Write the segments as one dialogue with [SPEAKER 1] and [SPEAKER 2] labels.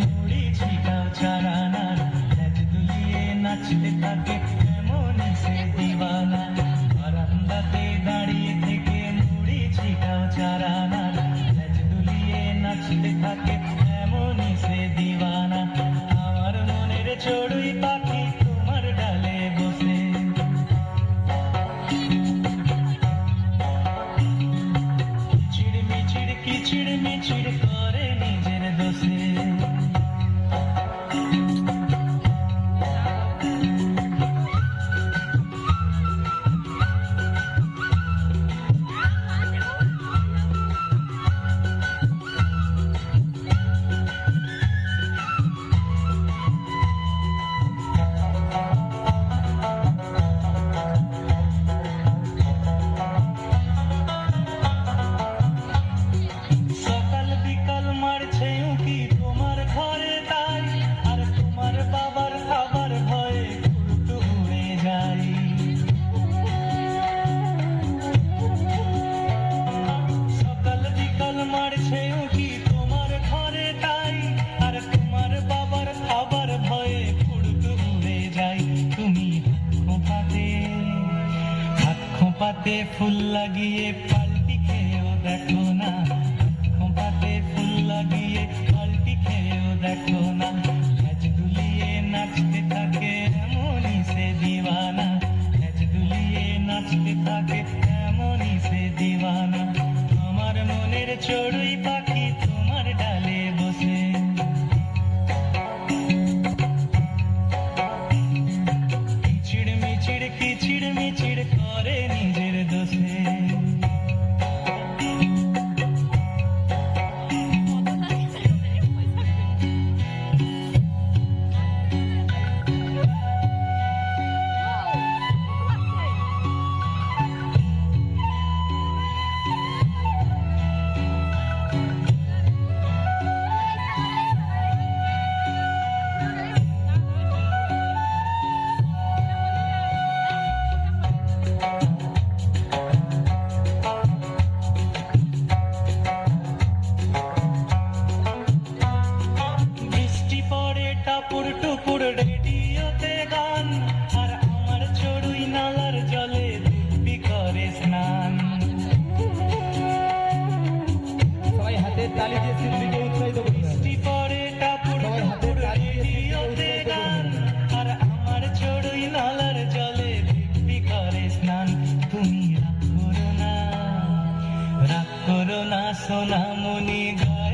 [SPEAKER 1] মুড়ি চারানার ল্যাজ দুলিয়ে নাচতে থাকে। খোপাতে ফুল লাগিয়ে পাল্টি খেয়েও দেখো না। পাতে ফুল লাগিয়ে পাল্টি খেয়েও দেখো না। ল্যাজ দুলিয়ে নাচতে পড়ে টাপুর টুপুর রেডিওতে গান আর আমার চড়ুই নালার জলে দিব্যি করে স্নান।
[SPEAKER 2] সবাই হাতের তালি দিয়ে শিল্পীকে উৎসাহিত
[SPEAKER 1] বৃষ্টি পড়ে টাপুর টুপুর রেডিওতে গান আর আমার চড়ুই নালার জলে দিব্যি করে স্নান। তুমি রাগ করো না রাগ করো না সোনামণি গায়ে।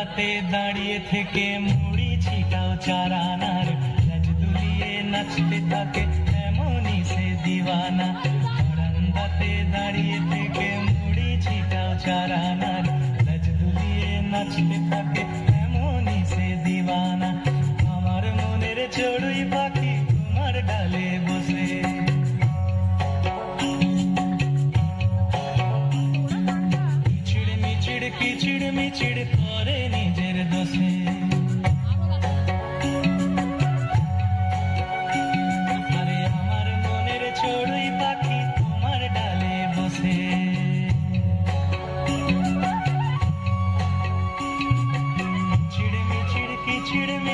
[SPEAKER 1] বারান্দাতে দাঁড়িয়ে থেকে মুড়ি ছিটাও চারানার। লাজ দুলিয়ে নাচতে থাকে এমনই সে দিওয়ানা। বারান্দাতে দাঁড়িয়ে থেকে মুড়ি ছিটাও চারানার। লাজ দুলিয়ে নাচতে থাকে এমনই সে দিওয়ানা। আমার মনের চড়ুই পাখি তোমার ডালে বসে। কিচিড় মিচিড় মিচিড়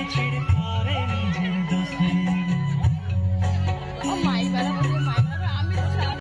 [SPEAKER 1] penetrated.